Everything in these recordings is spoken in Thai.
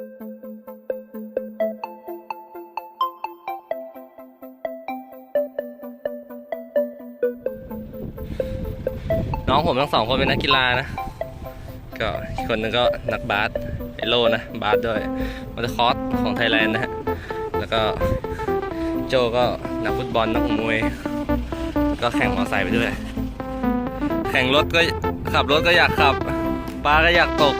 น้องผมทั้งสองคนเป็นนักกีฬานะ ก็คนนึงก็นักบาสเอโลนะบาสด้วยมอเตอร์คอร์สของไทยแลนด์นะฮะ แล้วก็โจก็นักฟุตบอลนักมวย ก็แข่งมอเตอร์ไซค์ไปด้วย แข่งรถก็ขับรถก็อยากขับปลาก็อยากตก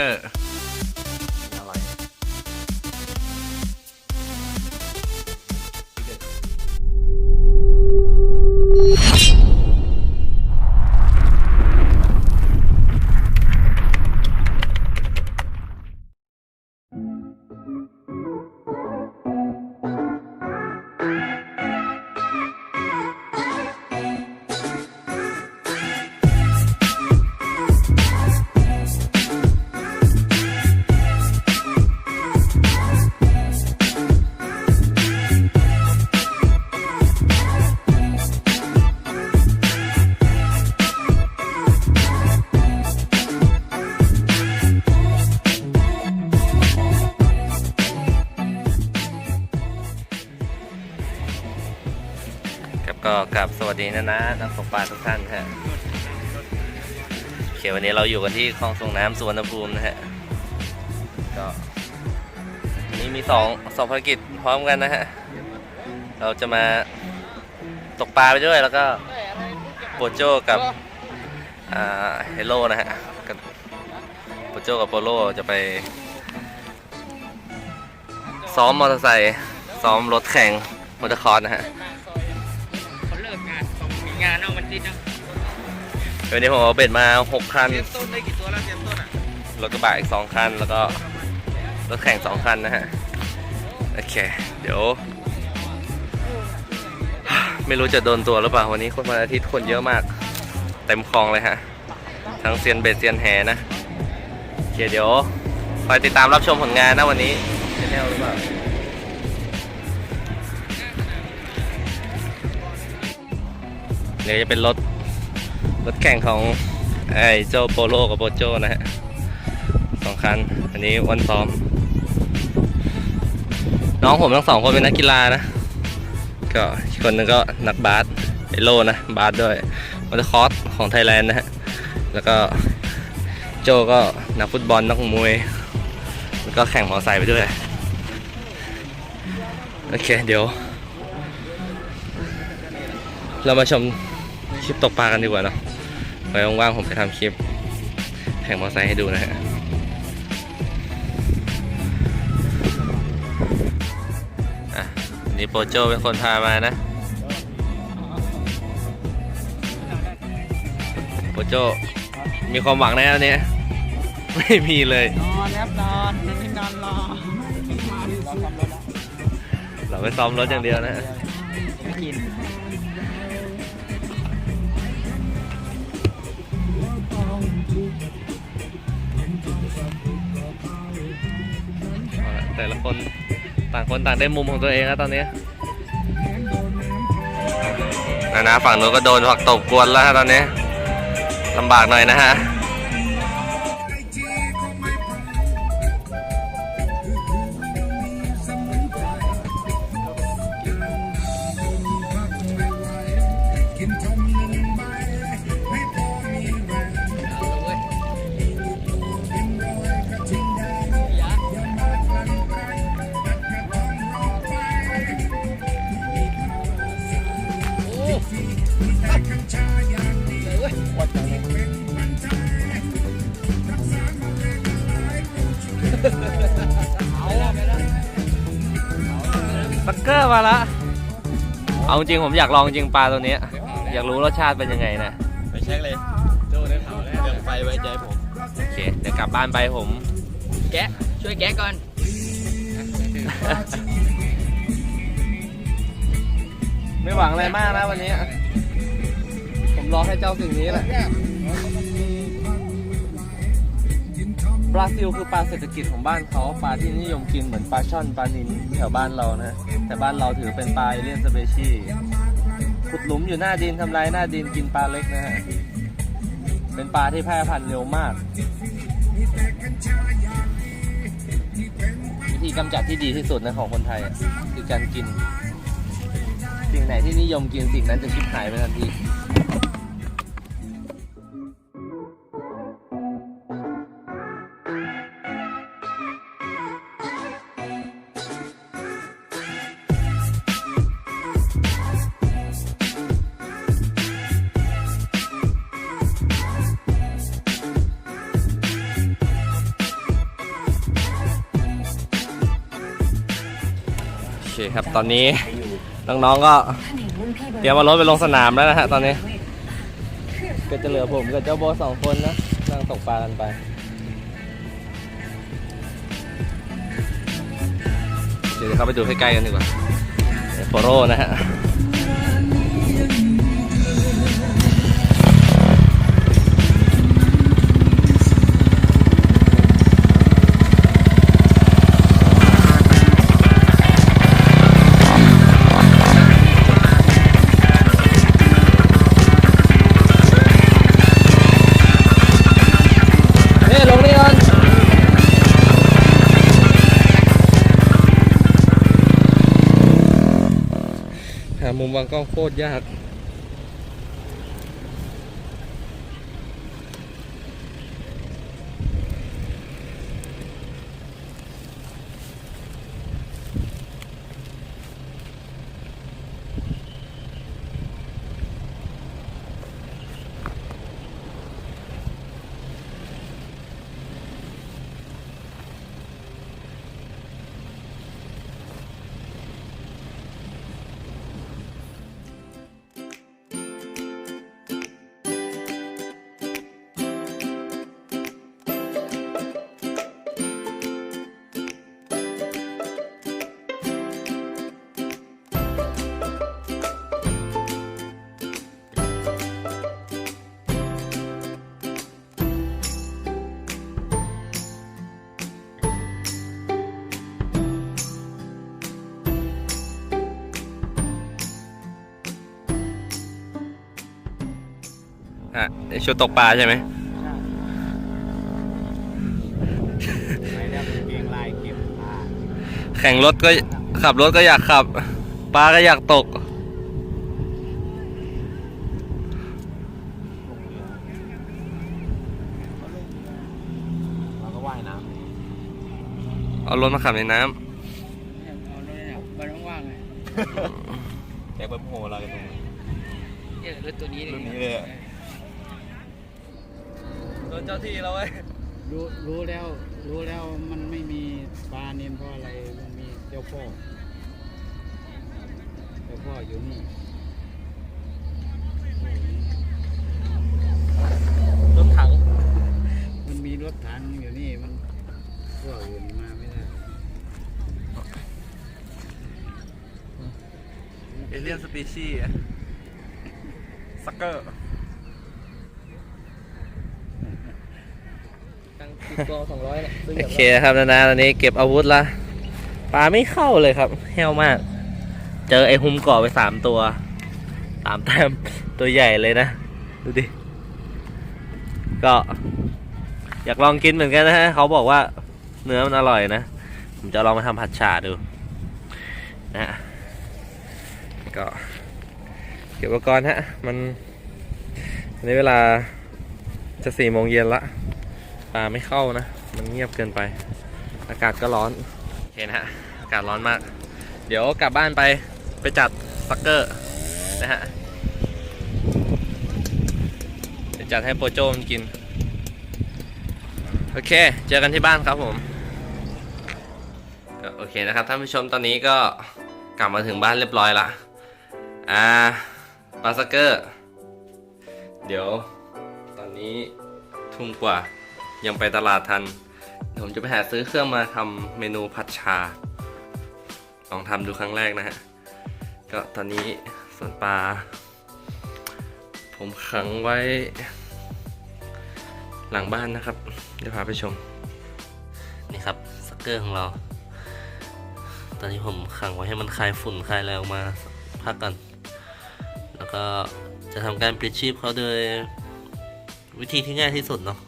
ปั ก็กลับสวัสดีนะนะนักตกปลาทุกท่านฮะโอเควันนี้เราอยู่กันที่คลองส่งน้ำสุวรรณภูมินะฮะก็นี้มีสองสองภารกิจพร้อมกันนะฮะเราจะมาตกปลาไปด้วยแล้วก็โปโจกับอ่าเฮโลนะฮะกับโปโจกับโปโลจะไป ซ้อมมอเตอร์ไซค์ซ้อมรถแข่งมอเตอร์คอร์สนะฮะ ลิกงานต้องมีงานเอามันติดนะวันนี้ผมเอาเบ็ดมา 6 คัน เตรียมต้นได้กี่ตัวแล้วเตรียมต้นอะรถกระบะอีก 2 คัน แล้วก็รถแข่ง 2 คันนะฮะ โอเค เดี๋ยว ไม่รู้จะโดนตัวหรือเปล่า วันนี้คนวันอาทิตย์คนเยอะมาก เต็มคลองเลยฮะ ทั้งเซียนเบ็ดเซียนแหนะ โอเค เดี๋ยวคอยติดตามรับชมผลงานนะวันนี้แนลหรือเปล่า ดี๋ยวจะเป็นรถรถแข่งของไอ้เจ้าโปโลกับโปโจนะฮะสองคัน อันนี้วันซ้อม น้องผมทั้งสองคนเป็นนักกีฬานะ ก็คนนึงก็นักบาสเอโลนะ บาสด้วยมอเตอร์คอร์สของไทยแลนด์นะฮะ แล้วก็โจก็นักฟุตบอลนักมวย แล้วก็แข่งมอเตอร์ไซค์ไปด้วย โอเค เดี๋ยว เรามาชม ลิปตกปลากันดีกว่าเนาะไว้ว่างๆผมไปทำคลิปแข่งมอเตอร์ไซค์ให้ดูนะฮะอะวันนี่โปรโจเป็นคนพามานะโปรโจมีความหวังในอันเนี้ยไม่มีเลยนอนครับนอนไม่นอนรอเราไปซ้อมรถอย่างเดียวนะฮะไม่กิน แต่ละคนต่างคนต่างได้มุมของตัวเองแล้วตอนนี้นะนะฝั่งนู้นก็โดนผักตบกวนแล้วฮะตอนนี้ลำบากหน่อยนะฮะ บักเกอร์มาละ เอาจริงผมอยากลองจริงปลาตัวเนี้ย อยากรู้รสชาติเป็นยังไงนะ ไปเช็คเลยโดนได้เผาแล้วเรื่องไฟไว้ใจผม โอเค เดี๋ยวกลับบ้านไปผม แกะ ช่วยแกะก่อนไม่หวังอะไรมากนะวันนี้ ผมรอให้เจ้าสิ่งนี้แหละ บราซิลคือปลาเศรษฐกิจของบ้านเขาปลาที่นิยมกินเหมือนปลาช่อนปลานิลแถวบ้านเรานะ แต่บ้านเราถือเป็นปลาเอเลียนสเปชีขุดหลุมอยู่หน้าดินทำลายหน้าดินกินปลาเล็กนะฮะเป็นปลาที่แพร่พันธุ์เร็วมาก วิธีกำจัดที่ดีที่สุดนะของคนไทยคือการกิน สิ่งไหนที่นิยมกินสิ่งนั้นจะชิบหายไปทันที คครับ ตอนนี้น้องๆก็เตรียมมารถไปลงสนามแล้วนะฮะตอนนี้ ก็จะเหลือผมกับเจ้าโบสองคนนะนั่งตกปลากันไปเดี๋ยวเข้าไปดูใกล้ๆกันดีกว่าโฟโรนะฮะ มุมวางกล้องโคตรยาก อะชุดตกปลาใช่ไหมไม่ได้เป็นเกงลายเก็บผ้าแข่งรถก็ขับรถก็อยากขับ ปลาก็อยากตก เราก็ว่ายน้เอารถมาขับในน้ำเอาเลยเนี่ยมันว่างๆเลยำแต่เบิ้มโฮเรากันตรงนี้เออรถตัวนี้รุ่นนี้เลยอะโดน เจ้าที่แล้วเว้ยรู้รู้แล้ว รู้แล้วมันไม่มีปลาเนียนเพราะอะไรมันมีเจ้าพ่อเจ้าพ่ออยู่นี่รถถังมันมีรถถังอยู่นี่มันพวกอื่นมาไม่ได้เอเลียนสปีชีสักเกอร์ ตั้งติดตัวสองร้อโอเคครับนานาตอนนี้เก็บอาวุธละปลาไม่เข้าเลยครับแห้วมาก เจอไอ้หุ้มกาะไปสามตัวสามแต้มตัวใหญ่เลยนะ ดูดิ ก็ อยากลองกินเหมือนกันนะฮะเขาบอกว่าเนื้อมันอร่อยนะ ผมจะลองมาทำผัดฉ่าดูนะฮะก็เก็บอุปกรณ์ฮะ มันอันนี้เวลาจะสี่โมงเย็นละ ปลาไม่เข้านะ มันเงียบเกินไป อากาศก็ร้อนโอเคนฮะอากาศร้อนมาก เดี๋ยวกลับบ้านไปไปจัดซักเกอร์นะฮะจะจัดให้โปโจมันกิน โอเค เจอกันที่บ้านครับผมก็โอเคนะครับท่านผู้ชมตอนนี้ก็กลับมาถึงบ้านเรียบร้อยละอ่าปลาสกเกอร์ เดี๋ยวตอนนี้ทุ่มกว่า ยังไปตลาดทันเดี๋ยวผมจะไปหาซื้อเครื่องมาทำเมนูผัดชา ลองทำดูครั้งแรกนะฮะ ก็ตอนนี้ส่วนปลา ผมขังไว้ หลังบ้านนะครับ เดี๋ยวพาไปชม นี่ครับสกเกอร์ของเรา ตอนนี้ผมขังไว้ให้มันคลายฝุ่นคลายอะไรออกมาพักก่อนแล้วก็จะทำการปลิดชีพเขาโดยวิธีที่ง่ายที่สุดเนาะ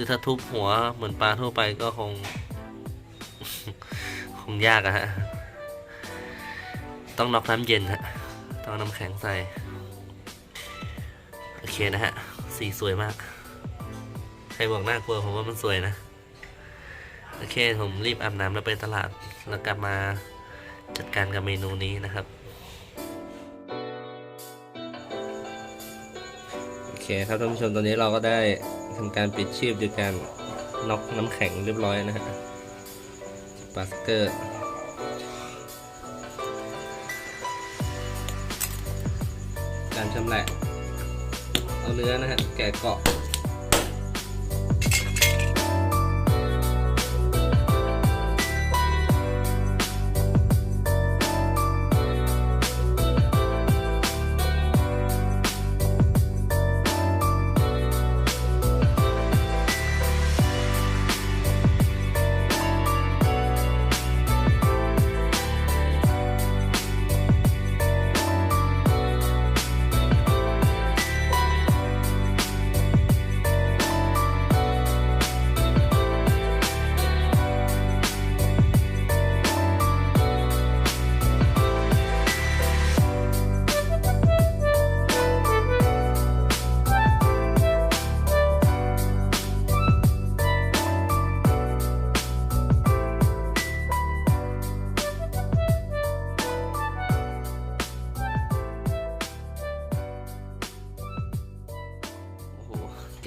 คือถ้าทุบหัวเหมือนปลาทั่วไปก็คง คงยากอะฮะ ต้องน็อกน้ำเย็นฮะ ต้องน้ำแข็งใส่ โอเคนะฮะ สีสวยมาก ใครบอกน่ากลัวผมว่ามันสวยนะ โอเค ผมรีบอาบน้ำแล้วไปตลาด แล้วกลับมาจัดการกับเมนูนี้นะครับโอเคครับท่านผู้ชมตอนนี้เราก็ได้ ทำการปิดชีพด้วยการน็อกน้ำแข็งเรียบร้อยนะฮะปาสเกอร์การชำแหละเอาเนื้อนะฮะแกะเกาะ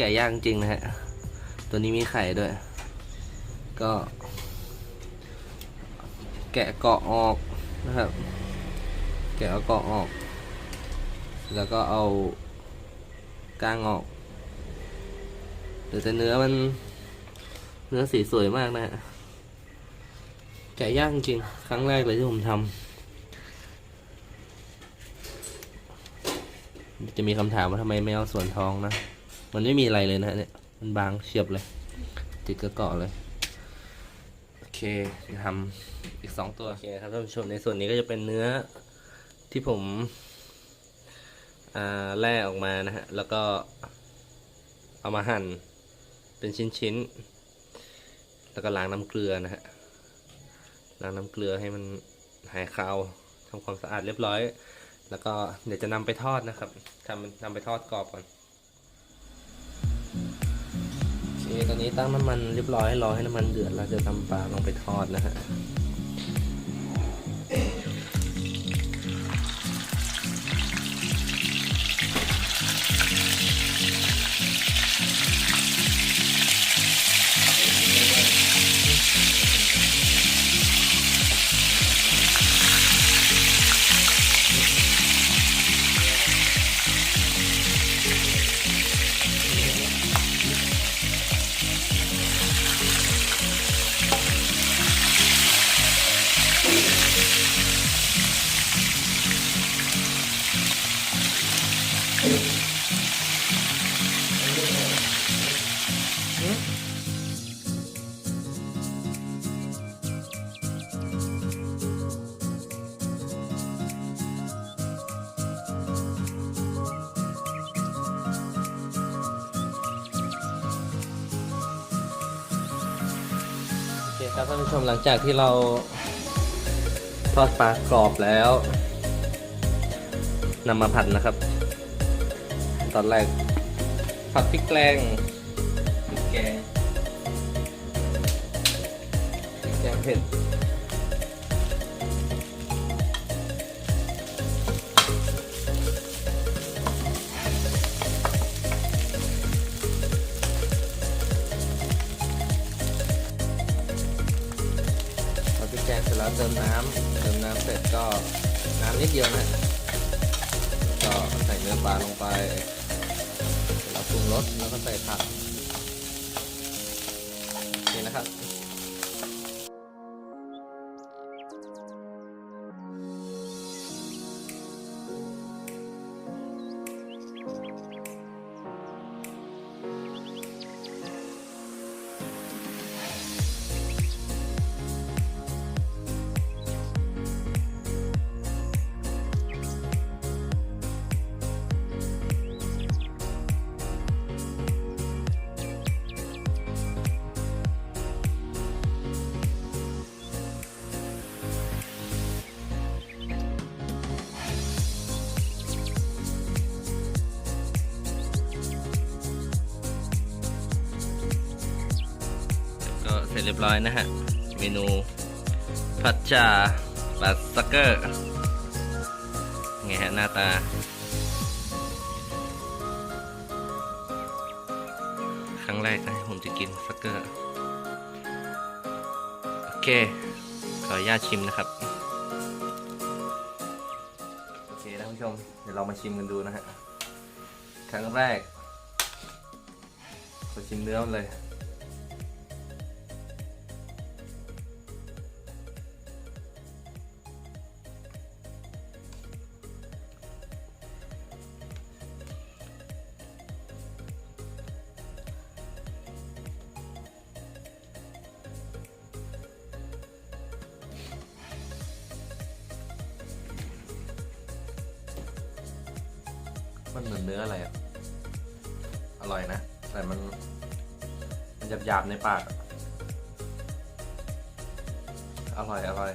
กะยากจริงนะฮะ ตัวนี้มีไข่ด้วย ก็ แกะเกาะออกนะครับ แกะเอาเกาะออก แล้วก็เอาก้างออกเหลือแต่เนื้อมัน เนื้อสีสวยมากนะฮะ แกะยากจริง ครั้งแรกเลยที่ผมทำจะมีคำถามว่าทำไมไม่เอาส่วนท้องนะ มันไม่มีอะไรเลยนะฮะเนี่ย มันบางเฉียบเลย ติดกระเกาะเลย โอเคจะทำอีกสองตัว โอเคครับท่านผู้ชมในส่วนนี้ก็จะเป็นเนื้อที่ผมแล่ออกมานะฮะ แล้วก็เอามาหั่นเป็นชิ้นๆ แล้วก็ล้างน้ำเกลือนะฮะ ล้างน้ำเกลือให้มันหายคาวทำความสะอาดเรียบร้อย แล้วก็เดี๋ยวจะนำไปทอดนะครับทำนำไปทอดกรอบก่อน ตอนนี้ตั้งน้ำมันเรียบร้อยรอให้น้ำมันเดือดเราจะนำปลาลงไปทอดนะฮะ คครับท่านผู้ชมหลังจากที่เราทอดปลากรอบแล้วนำมาผัดนะครับ ตอนแรกผัดพริกแกงพริกแกงพริกแกงเผ็ด แล้วเติมน้ำเติมน้ำเสร็จก็น้ำนิดเดียวนะก็ใส่เนื้อปลาลงไปแล้วปรุงรสแล้วก็ใส่ผัก ร้อยนะฮะ เมนูผัดชาปลาสักเกอร์ไงฮะหน้าตา ครั้งแรกนะผมจะกินสักเกอร์ โอเค ขออนุญาตชิมนะครับ โอเคนะคุณผู้ชม เดี๋ยวเรามาชิมกันดูนะฮะ ครั้งแรกขอชิมเนื้อเลย มันเหมือนเนื้ออะไรอะอร่อยนะ แต่มัน มันหยาบๆในปาก อร่อย อร่อย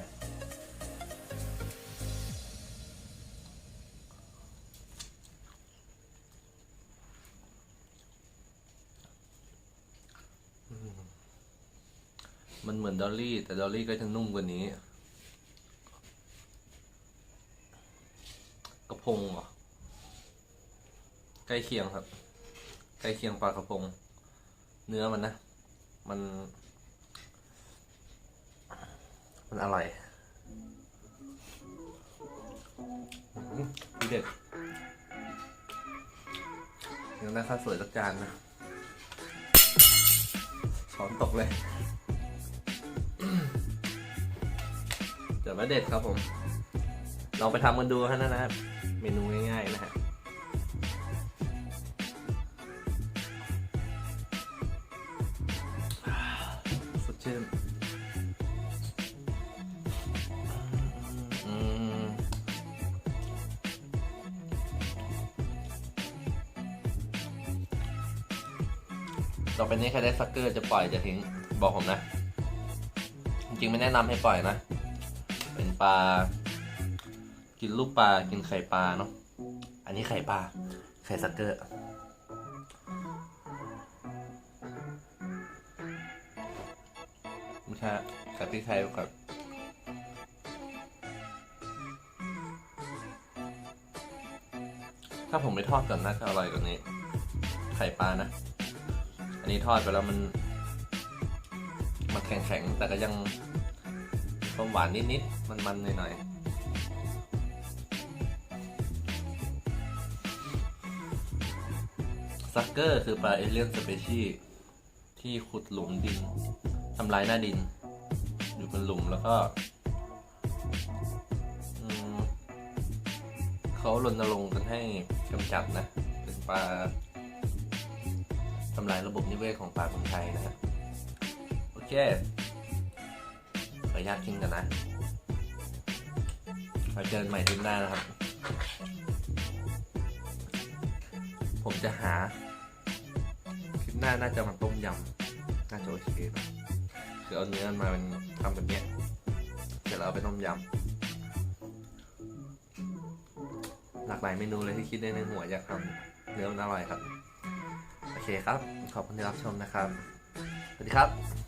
มมันเหมือนดอลลี่ แต่ดอลลี่ก็จะนุ่มกว่านี้ กระพงเหรอ ใกล้เคียงครับ ใกล้เคียงปลากระพง เนื้อมันนะ มัน มันอร่อยอเด็ดเดี๋ยวได้ข้าวสวยสักจานนะช้อนตกเลยเดี๋ยวมาเด็ดครับผม ลองไปทำกันดูฮะนะครับ เมนูง่ายๆนะฮะ ชื่นอืมต่อไปนี้ใครได้ซักเกอร์จะปล่อยจะทิ้งบอกผมนะ จริงๆไม่แนะนำให้ปล่อยนะ เป็นปลา กินลูกปลา กินไข่ปลาเนาะอันนี้ไข่ปลา ไข่ซักเกอร์ ไทยครับถ้าผมไปทอดก่อนน่าจะอร่อยกว่านี้ ไข่ปลานะ อันนี้ทอดไปแล้วมัน มันแข็งๆ แต่ก็ยังความหวานนิดๆ มันๆหน่อยๆซักเกอร์คือปลาเอเลียนสเปชีที่ขุดหลุมดินทำลายหน้าดิน อยู่บนหลุมแล้วก็เขารณรงค์กันให้กำจัดนะ เป็นปลาทำลายระบบนิเวศของปลาคนไทยนะฮะโอเคขออนุญาตกินกันนะไว้เจอใหม่ทริปหน้านะครับ ผมจะหา คลิปหน้าน่าจะมาต้มยำ น่าจะโอเคนะ คือเอาเนื้อมาเป็นทำแบบเนี้ยเสร็จแล้วเอาไปต้มยำหลากหลายเมนูเลยที่คิดได้ในหัวอยากทำเนื้อมันอร่อยครับ โอเคครับ ขอบคุณที่รับชมนะครับ สวัสดีครับ